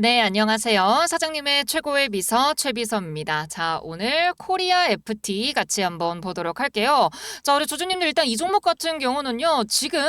네, 안녕하세요. 사장님의 최고의 비서 최비서입니다. 자, 오늘 코리아 FT 같이 한번 보도록 할게요. 자, 우리 주주님들 일단 이 종목 같은 경우는요, 지금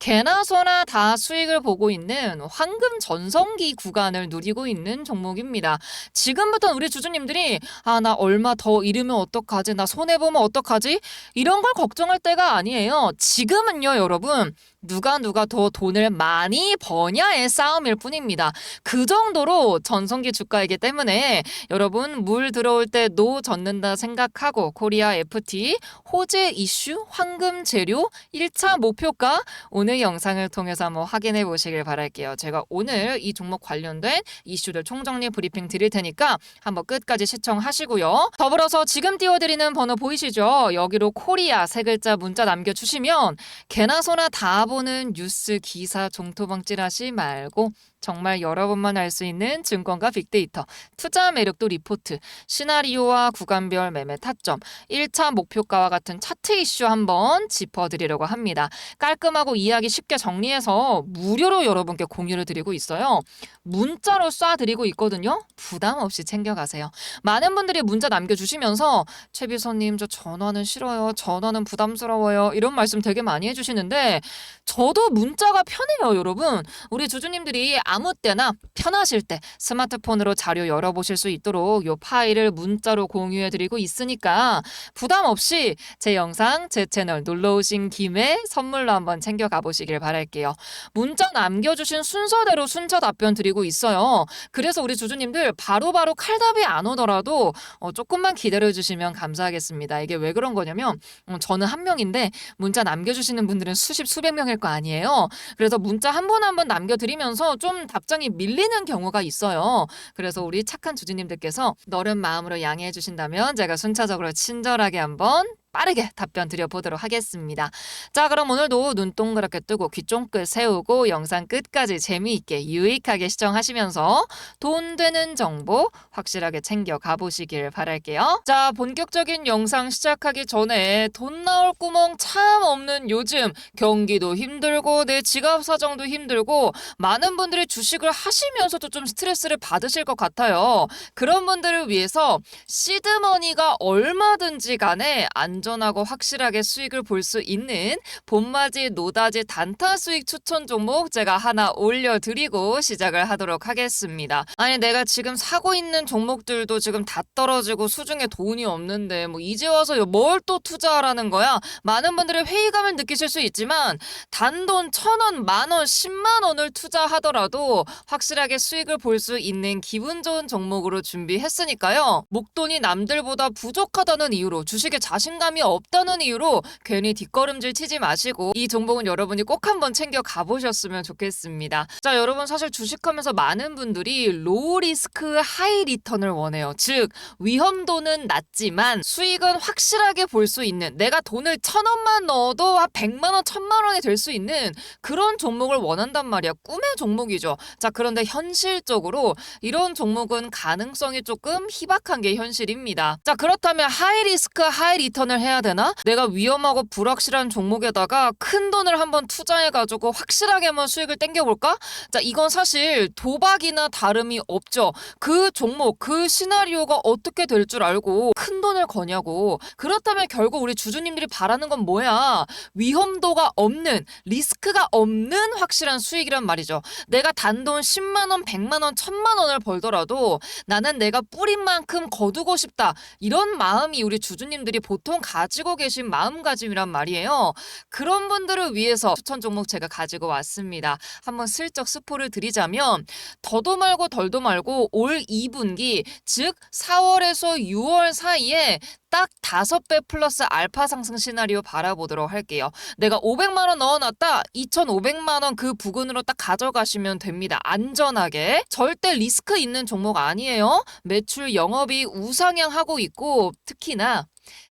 개나 소나 다 수익을 보고 있는 황금 전성기 구간을 누리고 있는 종목입니다. 지금부터 우리 주주님들이 아, 나 얼마 더 잃으면 어떡하지? 나 손해 보면 어떡하지? 이런 걸 걱정할 때가 아니에요. 지금은요, 여러분. 누가 누가 더 돈을 많이 버냐의 싸움일 뿐입니다. 그 정도로 전성기 주가이기 때문에 여러분 물 들어올 때 노 젓는다 생각하고 코리아 FT 호재 이슈 황금 재료 1차 목표가 오늘 영상을 통해서 한번 확인해 보시길 바랄게요. 제가 오늘 이 종목 관련된 이슈들 총정리 브리핑 드릴 테니까 한번 끝까지 시청하시고요. 더불어서 지금 띄워드리는 번호 보이시죠? 여기로 코리아 세 글자 문자 남겨주시면 개나 소나 다 보는 뉴스 기사 종토방 찌라시 말고 정말 여러분만 알 수 있는 증권과 빅데이터, 투자 매력도 리포트, 시나리오와 구간별 매매 타점, 1차 목표가와 같은 차트 이슈 한번 짚어드리려고 합니다. 깔끔하고 이해하기 쉽게 정리해서 무료로 여러분께 공유를 드리고 있어요. 문자로 쏴드리고 있거든요. 부담 없이 챙겨가세요. 많은 분들이 문자 남겨주시면서 최 비서님 저 전화는 싫어요. 전화는 부담스러워요. 이런 말씀 되게 많이 해주시는데 저도 문자가 편해요, 여러분. 우리 주주님들이 아무 때나 편하실 때 스마트폰으로 자료 열어보실 수 있도록 요 파일을 문자로 공유해드리고 있으니까 부담 없이 제 영상, 제 채널 놀러 오신 김에 선물로 한번 챙겨가 보시길 바랄게요. 문자 남겨주신 순서대로 순차 답변 드리고 있어요. 그래서 우리 주주님들 바로바로 칼답이 안 오더라도 어, 조금만 기다려주시면 감사하겠습니다. 이게 왜 그런 거냐면 어, 저는 한 명인데 문자 남겨주시는 분들은 수십 수백 명일 거 아니에요. 그래서 문자 한 번 한 번 남겨드리면서 좀 답장이 밀리는 경우가 있어요. 그래서 우리 착한 주주님들께서 너른 마음으로 양해해 주신다면 제가 순차적으로 친절하게 한번 빠르게 답변 드려보도록 하겠습니다. 자, 그럼 오늘도 눈 동그랗게 뜨고 귀 쫑긋 세우고 영상 끝까지 재미있게 유익하게 시청하시면서 돈 되는 정보 확실하게 챙겨 가보시길 바랄게요. 자, 본격적인 영상 시작하기 전에 돈 나올 구멍 참 없는 요즘 경기도 힘들고 내 지갑 사정도 힘들고 많은 분들이 주식을 하시면서도 좀 스트레스를 받으실 것 같아요. 그런 분들을 위해서 시드머니가 얼마든지 간에 안 전하고 확실하게 수익을 볼 수 있는 봄맞이 노다지 단타 수익 추천 종목 제가 하나 올려드리고 시작을 하도록 하겠습니다. 아니 내가 지금 사고 있는 종목들도 지금 다 떨어지고 수중에 돈이 없는데 뭐 이제 와서 뭘 또 투자하라는 거야? 많은 분들이 회의감을 느끼실 수 있지만 단돈 천 원, 만 원, 십만 원을 투자하더라도 확실하게 수익을 볼 수 있는 기분 좋은 종목으로 준비했으니까요. 목돈이 남들보다 부족하다는 이유로 주식에 자신감 이 없다는 이유로 괜히 뒷걸음질 치지 마시고 이 종목은 여러분이 꼭 한번 챙겨 가보셨으면 좋겠습니다. 자, 여러분 사실 주식하면서 많은 분들이 로우 리스크 하이 리턴을 원해요. 즉 위험도는 낮지만 수익은 확실하게 볼 수 있는 내가 돈을 천 원만 넣어도 한 백만 원, 천만 원이 될 수 있는 그런 종목을 원한단 말이야. 꿈의 종목이죠. 자, 그런데 현실적으로 이런 종목은 가능성이 조금 희박한 게 현실입니다. 자, 그렇다면 하이 리스크 하이 리턴을 해야 되나? 내가 위험하고 불확실한 종목에다가 큰 돈을 한번 투자해가지고 확실하게 한번 수익을 땡겨볼까? 자, 이건 사실 도박이나 다름이 없죠. 그 종목, 그 시나리오가 어떻게 될 줄 알고 큰 돈을 거냐고. 그렇다면 결국 우리 주주님들이 바라는 건 뭐야? 위험도가 없는, 리스크가 없는 확실한 수익이란 말이죠. 내가 단돈 10만원, 100만원, 1000만원을 벌더라도 나는 내가 뿌린 만큼 거두고 싶다. 이런 마음이 우리 주주님들이 보통 가지고 계신 마음가짐이란 말이에요. 그런 분들을 위해서 추천 종목 제가 가지고 왔습니다. 한번 슬쩍 스포를 드리자면 더도 말고 덜도 말고 올 2분기 즉 4월에서 6월 사이에 딱 다섯 배 플러스 알파 상승 시나리오 바라보도록 할게요. 내가 500만 원 넣어놨다. 2,500만 원 그 부근으로 딱 가져가시면 됩니다. 안전하게. 절대 리스크 있는 종목 아니에요. 매출 영업이 우상향하고 있고 특히나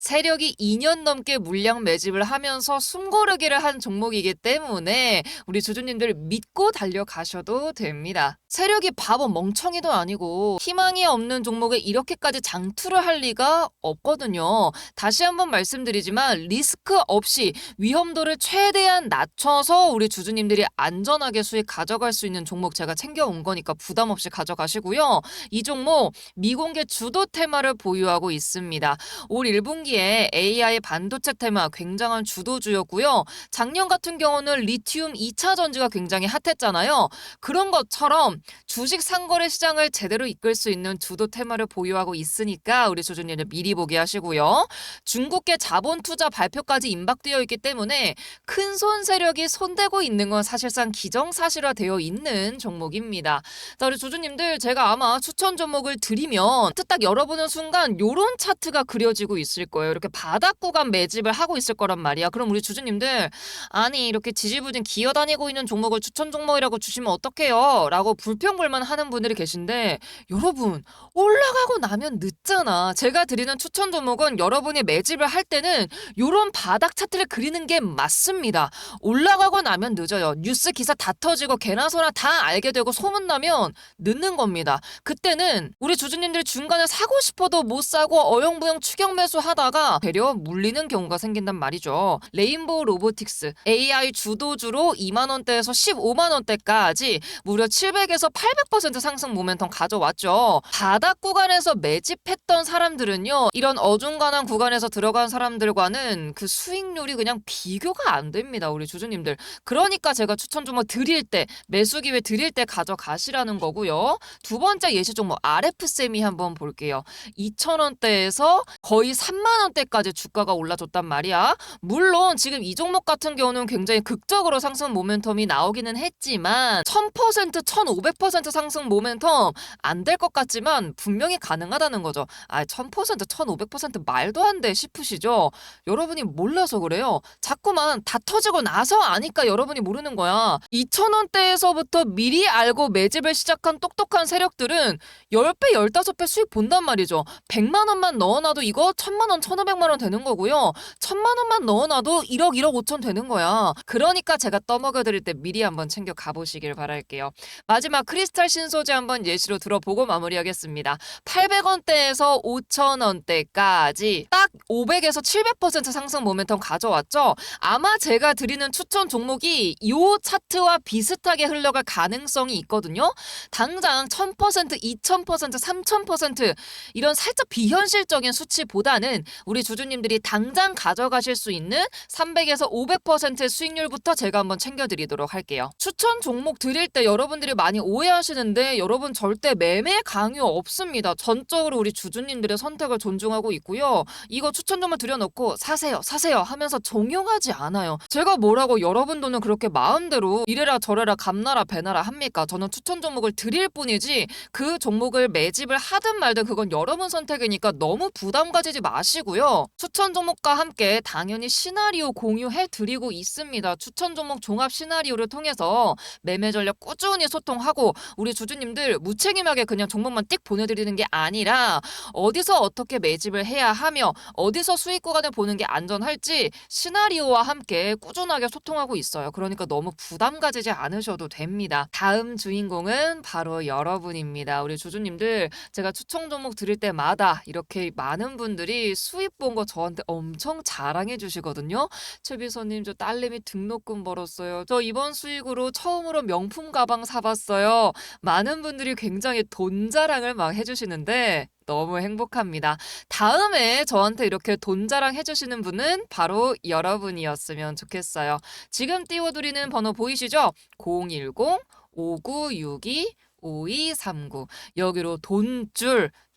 세력이 2년 넘게 물량 매집을 하면서 숨고르기를 한 종목이기 때문에 우리 주주님들 믿고 달려가셔도 됩니다. 세력이 바보 멍청이도 아니고 희망이 없는 종목에 이렇게까지 장투를 할 리가 없거든요. 다시 한번 말씀드리지만 리스크 없이 위험도를 최대한 낮춰서 우리 주주님들이 안전하게 수익 가져갈 수 있는 종목 제가 챙겨온 거니까 부담 없이 가져가시고요. 이 종목 미공개 주도 테마를 보유하고 있습니다. 올 1분기에 AI 반도체 테마 굉장한 주도주였고요. 작년 같은 경우는 리튬 2차 전지가 굉장히 핫했잖아요. 그런 것처럼 주식 상거래 시장을 제대로 이끌 수 있는 주도 테마를 보유하고 있으니까 우리 주주님들 미리 보기 하시고요. 중국계 자본 투자 발표까지 임박되어 있기 때문에 큰 손 세력이 손대고 있는 건 사실상 기정사실화되어 있는 종목입니다. 자, 우리 주주님들 제가 아마 추천 종목을 드리면 차트 딱 열어보는 순간 요런 차트가 그려지고 있을 거예요. 이렇게 바닥 구간 매집을 하고 있을 거란 말이야. 그럼 우리 주주님들 아니 이렇게 지지부진 기어다니고 있는 종목을 추천 종목이라고 주시면 어떡해요? 라고 불 평불만 하는 분들이 계신데 여러분 올라가고 나면 늦잖아. 제가 드리는 추천 종목은 여러분이 매집을 할 때는 요런 바닥 차트를 그리는 게 맞습니다. 올라가고 나면 늦어요. 뉴스 기사 다 터지고 개나 소나 다 알게 되고 소문나면 늦는 겁니다. 그때는 우리 주주님들 중간에 사고 싶어도 못 사고 어영부영 추격 매수 하다가 되려 물리는 경우가 생긴단 말이죠. 레인보우 로보틱스 AI 주도주로 2만 원대에서 15만 원대까지 무려 700에 서 800% 상승 모멘텀 가져왔죠. 바닥 구간에서 매집했던 사람들은요. 이런 어중간한 구간에서 들어간 사람들과는 그 수익률이 그냥 비교가 안 됩니다. 우리 주주님들. 그러니까 제가 추천 종목 드릴 때 매수 기회 드릴 때 가져가시라는 거고요. 두 번째 예시 종목 RF세미 한번 볼게요. 2,000원대에서 거의 3만 원대까지 주가가 올라줬단 말이야. 물론 지금 이 종목 같은 경우는 굉장히 극적으로 상승 모멘텀이 나오기는 했지만 1000%, 1500% 상승 모멘텀 안 될 것 같지만 분명히 가능하다는 거죠. 아, 1000%, 1500% 말도 안 돼 싶으시죠? 여러분이 몰라서 그래요. 자꾸만 다 터지고 나서 아니까 여러분이 모르는 거야. 2000원대에서부터 미리 알고 매집을 시작한 똑똑한 세력들은 10배, 15배 수익 본단 말이죠. 100만 원만 넣어놔도 이거 1000만 원, 1500만 원 되는 거고요. 1000만 원만 넣어놔도 1억, 1억 5천 되는 거야. 그러니까 제가 떠먹여 드릴 때 미리 한번 챙겨 가보시길 바랄게요. 마지막 크리스탈 신소재 한번 예시로 들어보고 마무리하겠습니다. 800원대에서 5,000원대까지 딱 500에서 700% 상승 모멘텀 가져왔죠. 아마 제가 드리는 추천 종목이 이 차트와 비슷하게 흘러갈 가능성이 있거든요. 당장 1000%, 2000%, 3000% 이런 살짝 비현실적인 수치보다는 우리 주주님들이 당장 가져가실 수 있는 300에서 500% 수익률부터 제가 한번 챙겨드리도록 할게요. 추천 종목 드릴 때 여러분들이 많이 오해하시는데 여러분 절대 매매 강요 없습니다. 전적으로 우리 주주님들의 선택을 존중하고 있고요. 이거 추천 종목 드려놓고 사세요, 사세요 하면서 종용하지 않아요. 제가 뭐라고 여러분 돈은 그렇게 마음대로 이래라 저래라 감나라 배나라 합니까? 저는 추천 종목을 드릴 뿐이지 그 종목을 매집을 하든 말든 그건 여러분 선택이니까 너무 부담 가지지 마시고요. 추천 종목과 함께 당연히 시나리오 공유해 드리고 있습니다. 추천 종목 종합 시나리오를 통해서 매매 전략 꾸준히 소통하고 우리 주주님들 무책임하게 그냥 종목만 띡 보내드리는 게 아니라 어디서 어떻게 매집을 해야 하며 어디서 수익 구간을 보는 게 안전할지 시나리오와 함께 꾸준하게 소통하고 있어요. 그러니까 너무 부담 가지지 않으셔도 됩니다. 다음 주인공은 바로 여러분입니다. 우리 주주님들 제가 추천 종목 드릴 때마다 이렇게 많은 분들이 수익 본거 저한테 엄청 자랑해 주시거든요. 최비서님 저 딸내미 등록금 벌었어요. 저 이번 수익으로 처음으로 명품 가방 사봤어요. 많은 분들이 굉장히 돈 자랑을 막 해주시는데 너무 행복합니다. 다음에 저한테 이렇게 돈 자랑 해주시는 분은 바로 여러분이었으면 좋겠어요. 지금 띄워드리는 번호 보이시죠? 010 5962 5239 여기로 돈줄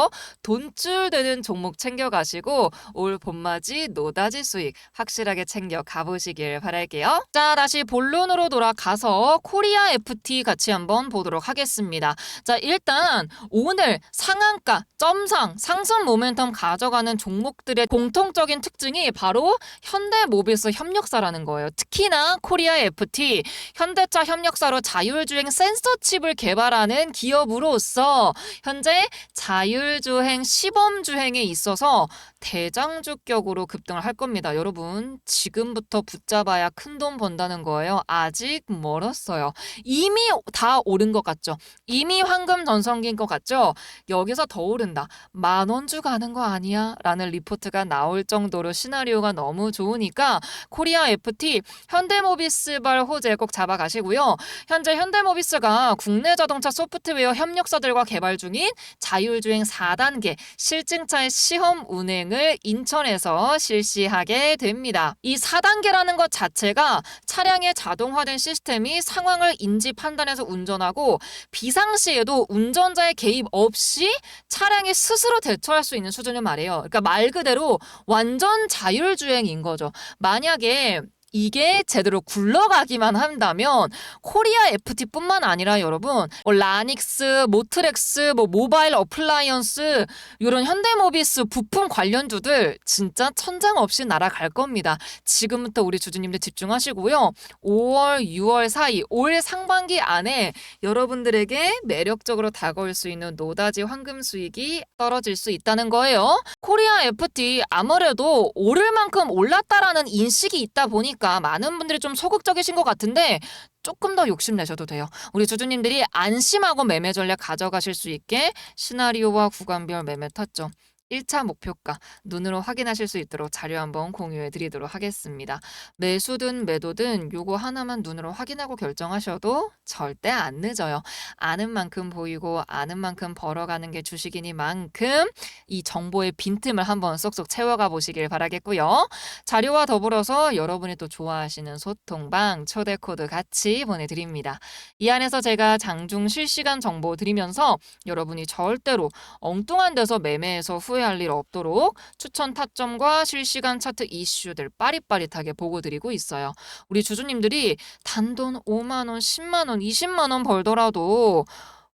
있어요. 돈줄 되는 종목 챙겨가시고 올 봄맞이 노다지 수익 확실하게 챙겨 가보시길 바랄게요. 자, 다시 본론으로 돌아가서 코리아 FT 같이 한번 보도록 하겠습니다. 자, 일단 오늘 상한가, 점상, 상승 모멘텀 가져가는 종목들의 공통적인 특징이 바로 현대모비스 협력사라는 거예요. 특히나 코리아 FT, 현대차 협력사로 자율주행 센서 칩을 개발하는 기업으로서 현재 자율 주행 시범주행에 있어서 대장주격으로 급등을 할 겁니다. 여러분, 지금부터 붙잡아야 큰 돈 번다는 거예요. 아직 멀었어요. 이미 다 오른 것 같죠? 이미 황금 전성기인 것 같죠? 여기서 더 오른다. 만원주 가는 거 아니야? 라는 리포트가 나올 정도로 시나리오가 너무 좋으니까 코리아 FT 현대모비스발 호재 꼭 잡아가시고요. 현재 현대모비스가 국내 자동차 소프트웨어 협력사들과 개발 중인 자율주행 4단계 실증차의 시험 운행을 인천에서 실시하게 됩니다. 이 4단계라는 것 자체가 차량의 자동화된 시스템이 상황을 인지 판단해서 운전하고 비상시에도 운전자의 개입 없이 차량이 스스로 대처할 수 있는 수준을 말해요. 그러니까 말 그대로 완전 자율주행인 거죠. 만약에 이게 제대로 굴러가기만 한다면 코리아 FT뿐만 아니라 여러분 뭐 라닉스, 모트렉스, 뭐 모바일 어플라이언스 이런 현대모비스 부품 관련주들 진짜 천장 없이 날아갈 겁니다. 지금부터 우리 주주님들 집중하시고요. 5월, 6월 사이 올 상반기 안에 여러분들에게 매력적으로 다가올 수 있는 노다지 황금 수익이 떨어질 수 있다는 거예요. 코리아 FT 아무래도 오를 만큼 올랐다라는 인식이 있다 보니까 많은 분들이 좀 소극적이신 것 같은데 조금 더 욕심내셔도 돼요. 우리 주주님들이 안심하고 매매 전략 가져가실 수 있게 시나리오와 구간별 매매 타점 1차 목표가 눈으로 확인하실 수 있도록 자료 한번 공유해 드리도록 하겠습니다. 매수든 매도든 요거 하나만 눈으로 확인하고 결정하셔도 절대 안 늦어요. 아는 만큼 보이고 아는 만큼 벌어가는 게 주식이니만큼 이 정보의 빈틈을 한번 쏙쏙 채워가 보시길 바라겠고요. 자료와 더불어서 여러분이 또 좋아하시는 소통방 초대 코드 같이 보내드립니다. 이 안에서 제가 장중 실시간 정보 드리면서 여러분이 절대로 엉뚱한 데서 매매해서 후회 할일 없도록 추천 타점과 실시간 차트 이슈들 빠릿빠릿하게 보고 드리고 있어요. 우리 주주님들이 단돈 5만 원, 10만 원, 20만 원 벌더라도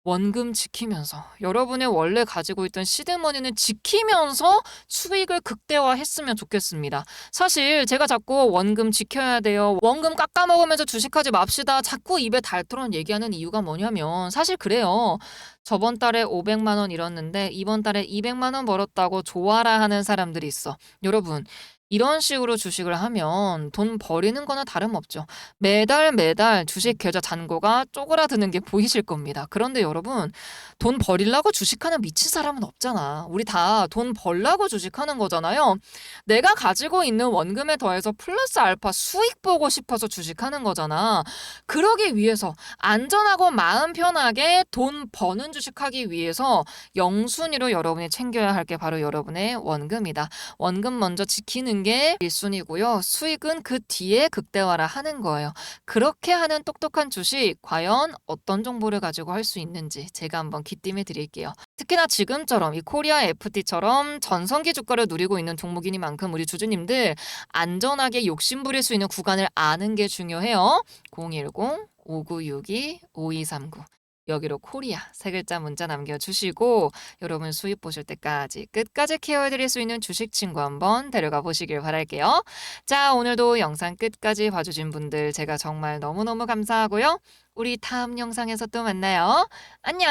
원금 지키면서 여러분의 원래 가지고 있던 시드머니는 지키면서 수익을 극대화했으면 좋겠습니다. 사실 제가 자꾸 원금 지켜야 돼요. 원금 깎아 먹으면서 주식하지 맙시다. 자꾸 입에 달토록 얘기하는 이유가 뭐냐면 사실 그래요. 저번 달에 500만 원 잃었는데 이번 달에 200만 원 벌었다고 좋아라 하는 사람들이 있어. 여러분, 이런 식으로 주식을 하면 돈 버리는 거나 다름없죠. 매달 매달 주식 계좌 잔고가 쪼그라드는 게 보이실 겁니다. 그런데 여러분, 돈 버리려고 주식하는 미친 사람은 없잖아. 우리 다 돈 벌라고 주식하는 거잖아요. 내가 가지고 있는 원금에 더해서 플러스 알파 수익 보고 싶어서 주식하는 거잖아. 그러기 위해서 안전하고 마음 편하게 돈 버는 주식하기 위해서 영순위로 여러분이 챙겨야 할 게 바로 여러분의 원금이다. 원금 먼저 지키는 게 1순위고요. 수익은 그 뒤에 극대화를 하는 거예요. 그렇게 하는 똑똑한 주식 과연 어떤 정보를 가지고 할 수 있는지 제가 한번 기팀해 드릴게요. 특히나 지금처럼 이 코리아 FT처럼 전성기 주가를 누리고 있는 종목이니만큼 우리 주주님들 안전하게 욕심 부릴 수 있는 구간을 아는 게 중요해요. 010 5962 5239 여기로 코리아 세 글자 문자 남겨주시고 여러분 수입 보실 때까지 끝까지 케어해드릴 수 있는 주식 친구 한번 데려가 보시길 바랄게요. 자 오늘도 영상 끝까지 봐주신 분들 제가 정말 너무너무 감사하고요. 우리 다음 영상에서 또 만나요. 안녕.